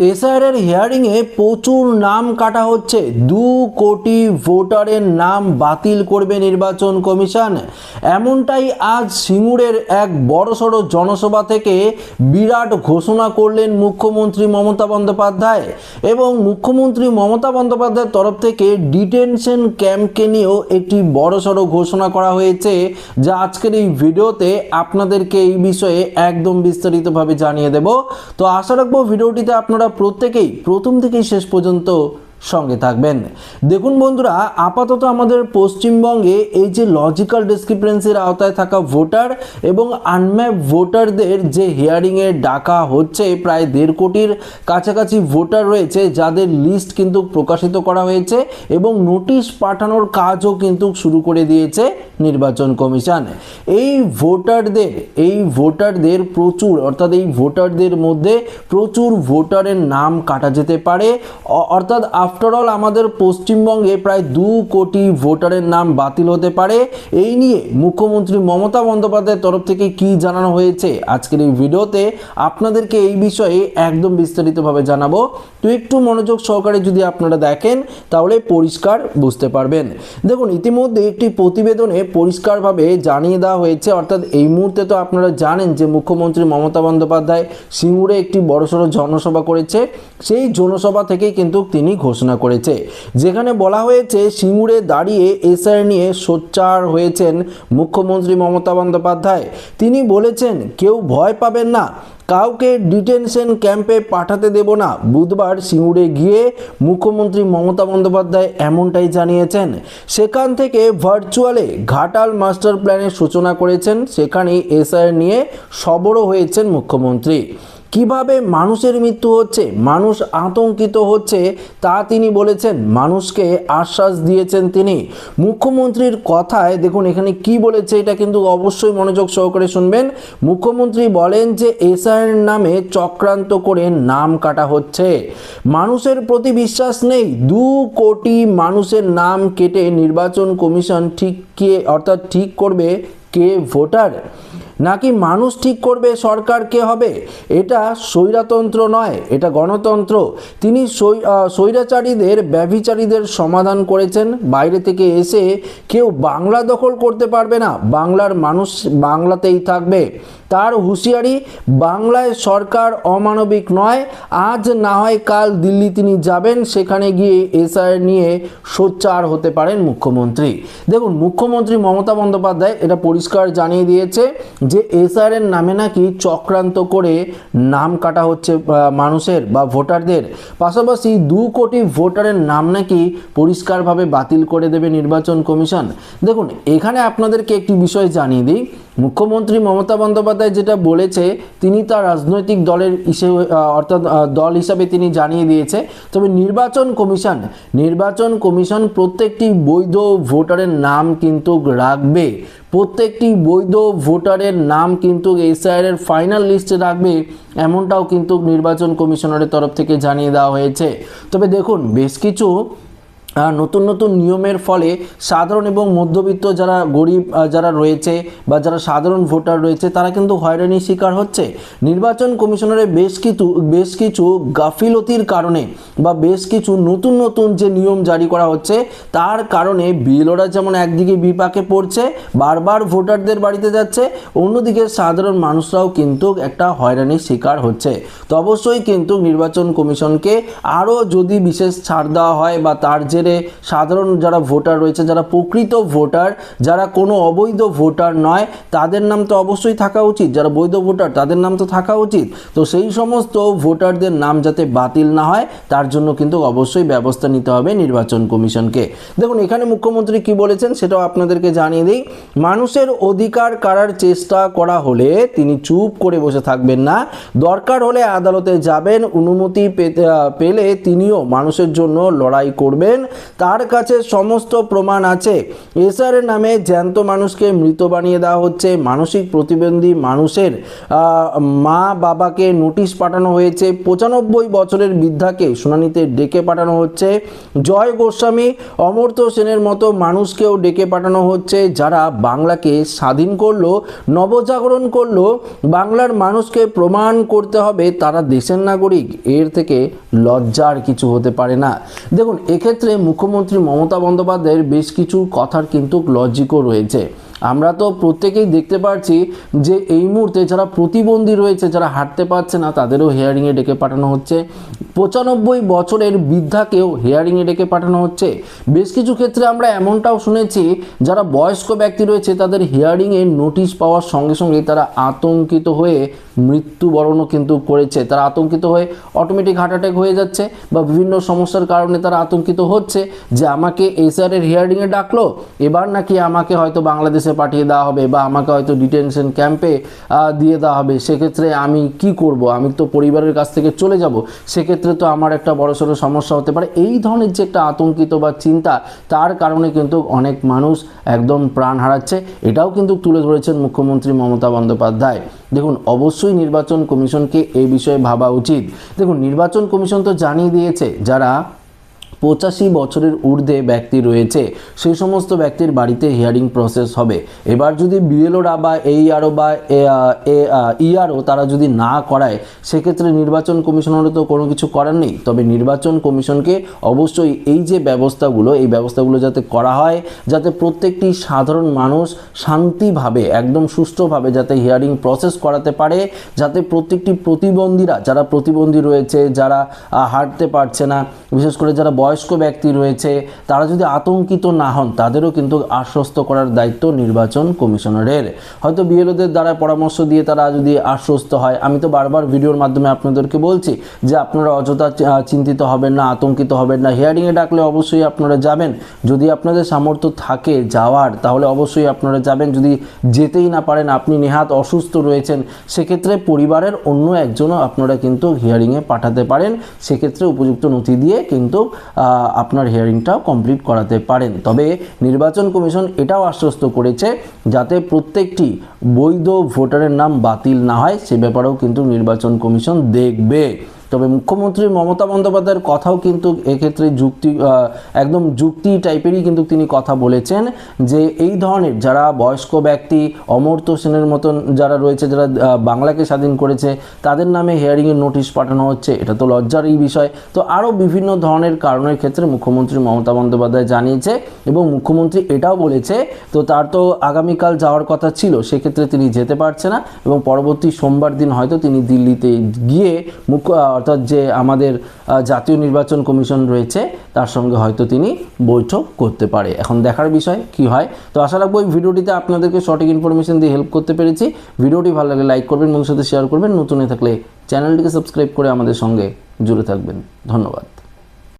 SIR এর হিয়ারিংয়ে প্রচুর নাম কাটা হচ্ছে। দু কোটি ভোটারের নাম বাতিল করবে নির্বাচন কমিশন। এমনটাই আজ সিঙ্গুরের এক বড়সড় জনসভা থেকে বিরাট ঘোষণা করলেন মুখ্যমন্ত্রী মমতা বন্দ্যোপাধ্যায়। এবং মুখ্যমন্ত্রী মমতা বন্দ্যোপাধ্যায়ের তরফ থেকে ডিটেনশন ক্যাম্পকে নিয়েও একটি বড়সড় ঘোষণা করা হয়েছে, যা আজকের এই ভিডিওতে আপনাদেরকে এই বিষয়ে একদম বিস্তারিতভাবে জানিয়ে দেব। তো আশা রাখব ভিডিওটিতে আপনারা প্রত্যেকেই প্রথম থেকেই শেষ পর্যন্ত সঙ্গে থাকবেন। দেখুন বন্ধুরা, আপাতত আমাদের পশ্চিমবঙ্গে এই যে লজিক্যাল ডিসক্রিপেন্সির আওতায় থাকা ভোটার এবং আনম্যাপ ভোটারদের যে হিয়ারিংয়ে ডাকা হচ্ছে, প্রায় দেড় কোটির কাছাকাছি ভোটার রয়েছে, যাদের লিস্ট কিন্তু প্রকাশিত করা হয়েছে এবং নোটিশ পাঠানোর কাজও কিন্তু শুরু করে দিয়েছে নির্বাচন কমিশন। এই ভোটারদের এই ভোটারদের প্রচুর, অর্থাৎ এই ভোটারদের মধ্যে প্রচুর ভোটারের নাম কাটা যেতে পারে অর্থাৎ আফটার অল আমাদের পশ্চিমবঙ্গে প্রায় দু কোটি ভোটারের নাম বাতিল হতে পারে। এই নিয়ে মুখ্যমন্ত্রী মমতা বন্দ্যোপাধ্যায়ের তরফ থেকে কি জানানো হয়েছে আজকের এই ভিডিওতে, আপনাদেরকে এই বিষয়ে একদম বিস্তারিতভাবে জানাব। তো একটু মনোযোগ সহকারে যদি আপনারা দেখেন, তাহলে পরিষ্কার বুঝতে পারবেন। দেখুন, ইতিমধ্যে একটি প্রতিবেদনে পরিষ্কারভাবে জানিয়ে দেওয়া হয়েছে, অর্থাৎ এই মুহূর্তে তো আপনারা জানেন যে মুখ্যমন্ত্রী মমতা বন্দ্যোপাধ্যায় সিঙ্গুরে একটি বড়সড় জনসভা করেছে। সেই জনসভা থেকেই কিন্তু তিনি ঘোষণা করেছে। যেখানে বলা হয়েছে, সিঙ্গুরে দাঁড়িয়ে এসআর নিয়ে সোচ্চার হয়েছেন মুখ্যমন্ত্রী মমতা বন্দ্যোপাধ্যায়। তিনি বলেছেন, কেউ ভয় পাবেন না। কাউকে ডিটেনশন ক্যাম্পে পাঠাতে দেব না। বুধবার সিঙ্গুরে গিয়ে মুখ্যমন্ত্রী মমতা বন্দ্যোপাধ্যায় এমনটাই জানিয়েছেন। সেখান থেকে ভার্চুয়ালে ঘাটাল মাস্টার প্ল্যানের সূচনা করেছেন। সেখানেই এসআর নিয়ে সবরও হয়েছেন মুখ্যমন্ত্রী। কীভাবে মানুষের মৃত্যু হচ্ছে, মানুষ আতঙ্কিত হচ্ছে, তা তিনি বলেছেন, মানুষকে আশ্বাস দিয়েছেন তিনি। মুখ্যমন্ত্রীর কথায় দেখুন, এখানে কি বলেছে এটা কিন্তু অবশ্যই মনোযোগ সহকারে শুনবেন। মুখ্যমন্ত্রী বলেন যে এসআইয়ের নামে চক্রান্ত করে নাম কাটা হচ্ছে। মানুষের প্রতি বিশ্বাস নেই, দু কোটি মানুষের নাম কেটে নির্বাচন কমিশন ঠিক কে, অর্থাৎ ঠিক করবে কে, ভোটার। নাকি মানুষ ঠিক করবে সরকার কে হবে? এটা স্বৈরাতন্ত্র নয়, এটা গণতন্ত্র। তিনি স্বৈ- স্বৈরাচারীদের, ব্যভিচারীদের সমাধান করেছেন। বাইরে থেকে এসে কেউ বাংলা দখল করতে পারবে না। বাংলার মানুষ বাংলাতেই থাকবে। তার হুঁশিয়ারি, বাংলায় সরকার অমানবিক নয়। আজ না হয় কাল দিল্লি তিনি যাবেন, সেখানে গিয়ে এসআই নিয়ে সোচ্চার হতে পারেন মুখ্যমন্ত্রী। দেখুন, মুখ্যমন্ত্রী মমতা বন্দ্যোপাধ্যায় এটা পরিষ্কার জানিয়ে দিয়েছে যে এসআর এর নামে নাকি চক্রান্ত করে নাম কাটা হচ্ছে মানুষের বা ভোটারদের। পাশাপাশি দু কোটি ভোটারের নাম নাকি পরিষ্কারভাবে বাতিল করে দেবে নির্বাচন কমিশন। দেখুন, এখানে আপনাদেরকে একটি বিষয় জানিয়ে দিই। মুখ্যমন্ত্রী মমতা বন্দ্যোপাধ্যায় যেটা বলেছে, তিনি তার রাজনৈতিক দলের হিসেবে অর্থাৎ দল হিসাবে তিনি জানিয়ে দিয়েছে। তবে নির্বাচন কমিশন নির্বাচন কমিশন প্রত্যেকটি বৈধ ভোটারের নাম কিন্তু রাখবে। প্রত্যেকটি বৈধ ভোটারের নাম কিন্তু এসআইআর এর ফাইনাল লিস্টে রাখবে এমনটাও কিন্তু নির্বাচন কমিশনারের তরফ থেকে জানিয়ে দেওয়া হয়েছে। তবে দেখুন, বেশ কিছু নতুন নতুন নিয়মের ফলে সাধারণ এবং মধ্যবিত্ত যারা গরিব যারা রয়েছে বা যারা সাধারণ ভোটার রয়েছে, তারা কিন্তু হয়রানির শিকার হচ্ছে। নির্বাচন কমিশনারের বেশ কিছু বেশ কিছু গাফিলতির কারণে বা বেশ কিছু নতুন নতুন যে নিয়ম জারি করা হচ্ছে, তার কারণে বিএলওরা যেমন একদিকে বিপাকে পড়ছে, বারবার ভোটারদের বাড়িতে যাচ্ছে, অন্যদিকে সাধারণ মানুষরাও কিন্তু একটা হয়রানির শিকার হচ্ছে। তো অবশ্যই কিন্তু নির্বাচন কমিশনকে আরও যদি বিশেষ ছাড় দেওয়া হয় বা তার জেরে সাধারণ যারা ভোটার রয়েছে, যারা প্রকৃত ভোটার, যারা কোনো অবৈধ ভোটার নয়, তাদের নাম তো অবশ্যই থাকা উচিত। যারা বৈধ ভোটার, তাদের নাম তো থাকা উচিত। তো সেই সমস্ত ভোটারদের নাম যাতে বাতিল না হয়, তার জন্য কিন্তু অবশ্যই ব্যবস্থা নিতে হবে নির্বাচন কমিশনকে। দেখুন, এখানে মুখ্যমন্ত্রী কি বলেছেন সেটাও আপনাদেরকে জানিয়ে দিই। মানুষের অধিকার কারার চেষ্টা করা হলে তিনি চুপ করে বসে থাকবেন না। দরকার হলে আদালতে যাবেন, অনুমতি পেলে তিনিও মানুষের জন্য লড়াই করবেন। তার কাছে সমস্ত প্রমাণ আছে। এসআরের নামে জ্যান্ত মানুষকে মৃত বানিয়ে দেওয়া হচ্ছে। মানসিক প্রতিবন্ধী মানুষের মা বাবাকে নোটিশ পাঠানো হয়েছে। পঁচানব্বই বছরের বৃদ্ধাকে শুনানিতে ডেকে পাঠানো হচ্ছে। জয় গোস্বামী, অমর্ত্য সেনের মতো মানুষকেও ডেকে পাঠানো হচ্ছে, যারা বাংলাকে স্বাধীন করল, নবজাগরণ করল। বাংলার মানুষকে প্রমাণ করতে হবে, তারা দেশের নাগরিক। এর থেকে লজ্জার কিছু হতে পারে না। দেখুন, এক্ষেত্রে মুখ্যমন্ত্রী মমতা বন্দ্যোপাধ্যায়ের বেশ কিছু কথার কিন্তু লজিকও রয়েছে। আমরা তো প্রত্যেকেই দেখতে পাচ্ছি যে এই মুহূর্তে যারা প্রতিবন্ধী রয়েছে, যারা হাঁটতে পারছে না, তাদেরও হিয়ারিংয়ে ডেকে পাঠানো হচ্ছে। পঁচানব্বই বছরের বৃদ্ধাকেও হিয়ারিংয়ে ডেকে পাঠানো হচ্ছে। বেশ কিছু ক্ষেত্রে আমরা এমনটাও শুনেছি, যারা বয়স্ক ব্যক্তি রয়েছে, তাদের হিয়ারিংয়ে নোটিশ পাওয়ার সঙ্গে সঙ্গে তারা আতঙ্কিত হয়ে মৃত্যুবরণও কিন্তু করেছে। তারা আতঙ্কিত হয়ে অটোমেটিক হার্ট অ্যাটাক হয়ে যাচ্ছে বা বিভিন্ন সমস্যার কারণে তারা আতঙ্কিত হচ্ছে যে আমাকে এসআরের হিয়ারিংয়ে ডাকলো, এবার নাকি আমাকে হয়তো বাংলাদেশে পাঠিয়ে দেওয়া হবে বা আমাকে হয়তো ডিটেনশন ক্যাম্পে দিয়ে দেওয়া হবে। সেক্ষেত্রে আমি কি করব? আমি তো পরিবারের কাছ থেকে চলে যাব। সেক্ষেত্রে তো আমার একটা বড়সড় সমস্যা হতে পারে। এই ধরনের যে একটা আতঙ্কিত বা চিন্তা, তার কারণে কিন্তু অনেক মানুষ একদম প্রাণ হারাচ্ছে। এটাও কিন্তু তুলে ধরেছেন মুখ্যমন্ত্রী মমতা বন্দ্যোপাধ্যায়। দেখুন অবশ্যই নির্বাচন কমিশনকে এই বিষয়ে ভাবা উচিত। দেখুন নির্বাচন কমিশন তো জানিয়ে দিয়েছে যারা পঁচাশি বছরের ঊর্ধ্বে ব্যক্তি রয়েছে। সেই সমস্ত ব্যক্তির বাড়িতে হিয়ারিং প্রসেস হবে। এবার যদি বিএলওরা বা এইআরও বা ইআরও তারা যদি না করায়, সেক্ষেত্রে নির্বাচন কমিশনেরও তো কোনো কিছু করার নেই। তবে নির্বাচন কমিশনকে অবশ্যই এই যে ব্যবস্থাগুলো, এই ব্যবস্থাগুলো যাতে করা হয়, যাতে প্রত্যেকটি সাধারণ মানুষ শান্তিভাবে, একদম সুষ্ঠুভাবে যাতে হিয়ারিং প্রসেস করাতে পারে, যাতে প্রত্যেকটি প্রতিবন্ধীরা, যারা প্রতিবন্ধী রয়েছে, যারা হাঁটতে পারছে না, বিশেষ করে যারা বয়স্ক ব্যক্তি রয়েছে, তারা যদি আতঙ্কিত না হন, তাদেরও কিন্তু আশ্বস্ত করার দায়িত্ব নির্বাচন কমিশনারের। হয়তো বিএলওদের দ্বারা পরামর্শ দিয়ে তারা যদি আশ্বস্ত হয়, আমি তো বারবার ভিডিওর মাধ্যমে আপনাদেরকে বলছি যে আপনারা অযথা চিন্তিত হবেন না, আতঙ্কিত হবেন না। হিয়ারিংয়ে ডাকলে অবশ্যই আপনারা যাবেন। যদি আপনাদের সামর্থ্য থাকে যাওয়ার, তাহলে অবশ্যই আপনারা যাবেন। যদি যেতেই না পারেন, আপনি নেহাত অসুস্থ রয়েছেন, সেক্ষেত্রে পরিবারের অন্য একজনও আপনারা কিন্তু হিয়ারিংয়ে পাঠাতে পারেন। সেক্ষেত্রে উপযুক্ত নথি দিয়ে কিন্তু আপনার হিয়ারিংটাও কমপ্লিট করাতে পারেন। তবে নির্বাচন কমিশন এটাও আশ্বস্ত করেছে যাতে প্রত্যেকটি বৈধ ভোটারের নাম বাতিল না হয়, সে ব্যাপারেও কিন্তু নির্বাচন কমিশন দেখবে। তবে মুখ্যমন্ত্রী মমতা বন্দ্যোপাধ্যায়ের কথাও কিন্তু এক্ষেত্রে যুক্তি একদম যুক্তি টাইপেরই কিন্তু তিনি কথা বলেছেন যে এই ধরনের যারা বয়স্ক ব্যক্তি, অমর্ত্য সেনের মতন যারা রয়েছে, যারা বাংলাকে স্বাধীন করেছে, তাদের নামে হিয়ারিংয়ের নোটিশ পাঠানো হচ্ছে, এটা তো লজ্জারই বিষয়। তো আরও বিভিন্ন ধরনের কারণের ক্ষেত্রে মুখ্যমন্ত্রী মমতা বন্দ্যোপাধ্যায় জানিয়েছে এবং মুখ্যমন্ত্রী এটাও বলেছে, তো তার তো আগামীকাল যাওয়ার কথা ছিল, সেক্ষেত্রে তিনি যেতে পারছে না এবং পরবর্তী সোমবার দিন হয়তো তিনি দিল্লিতে গিয়ে মুখ্য অর্থাৎ যে আমাদের জাতীয় নির্বাচন কমিশন রয়েছে, তার সঙ্গে হয়তো তিনি বৈঠক করতে পারে। এখন দেখার বিষয় কি হয়? তো আশা রাখব এই ভিডিওটিতে আপনাদেরকে সঠিক ইনফরমেশন দিয়ে হেল্প করতে পেরেছি। ভিডিওটি ভালো লাগে লাইক করবেন বন্ধুর সাথে শেয়ার করবেন। নতুন থাকলে চ্যানেলটিকে সাবস্ক্রাইব করে আমাদের সঙ্গে জুড়ে থাকবেন। ধন্যবাদ।